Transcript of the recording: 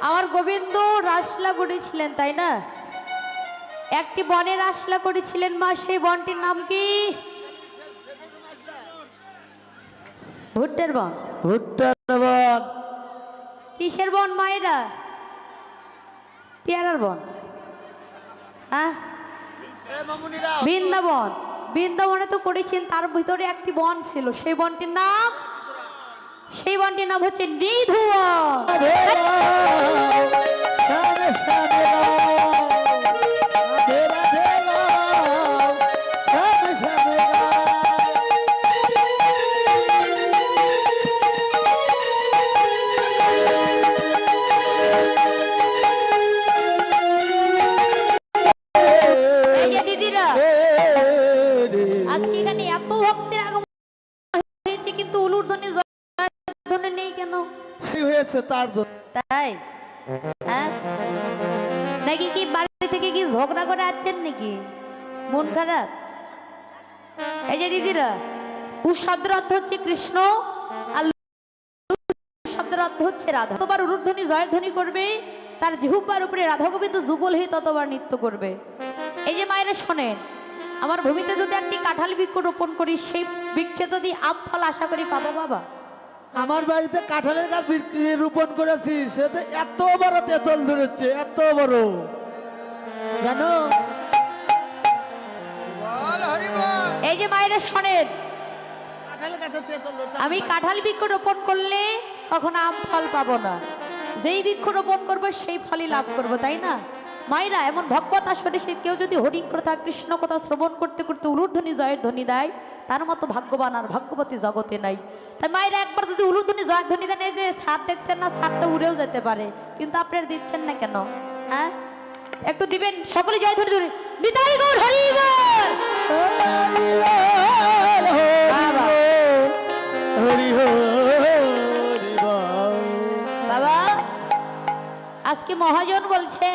আমার গোবিন্দ রাসলা করেছিলেন তাই না? একটি বনে রাসলা করেছিলেন মা সেই বনটির নাম কি? ভুট্টের বন। ভুট্টার বন। কিসের বন মায়েরা পেয়ারার বন। হ্যাঁ? বৃন্দাবন। বৃন্দাবনে তো করেছেন তার ভিতরে একটি বন ছিল সেই বনটির নাম? সেই বনটির নাম হচ্ছে নিধুবন। আজকে এখানে এত ভক্তের আগমন হয়েছে কিন্তু উলুর ধ্বনি ধ্বনি নেই কেন? কি হয়েছে তার তাই? হ্যাঁ? নাকি কি বাড়ি থেকে কি ঝগড়া করে আসছেন নাকি? মন খারাপ? এই যে দিদিরা উ শব্দের অর্থ হচ্ছে কৃষ্ণ আর শব্দের অর্থ হচ্ছে রাধা। ততবার উরুধ্বনি জয়ের ধ্বনি করবে তার জিহুব্বার উপরে রাধা গোবিন্দ যুগল হয়ে ততবার নৃত্য করবে। এই যে মায়েরা শোনেন আমার ভূমিতে যদি একটি কাঁঠাল বৃক্ষ রোপণ করি সেই বৃক্ষে যদি আম ফল আশা করি পাবো বাবা। আমার বাড়িতে কাঁঠালের গাছ রোপণ করেছি সে তো এত বড় তেতল ধরেছে এত বড়। জানো? এই যে মায়েরা শোনেন আমি কাঁঠাল বৃক্ষ রোপণ করলে কখনো আম ফল পাবো না। যেই বৃক্ষ রোপণ করব সেই ফলই লাভ করব তাই না? মায়েরা এমন ভগবত আসরে সে কেউ যদি হরিণ কথা কৃষ্ণ কথা শ্রবণ করতে করতে উলুধ্বনি জয়ের ধ্বনি দেয় তার মতো ভাগ্যবান আর ভাগ্যবতী জগতে নাই। তাই মায়েরা একবার যদি উলুধ্বনি জয়ের ধ্বনি দেন এই যে ছাদ দেখছেন না ছাদটা উড়েও যেতে পারে কিন্তু আপনারা দিচ্ছেন না কেন? হ্যাঁ? একটু দিবেন সকলে জয় ধ্বনি ধরে। নিতাই গৌর হরি বাবা। হরি হরি বাবা আজকে মহাজন বলছে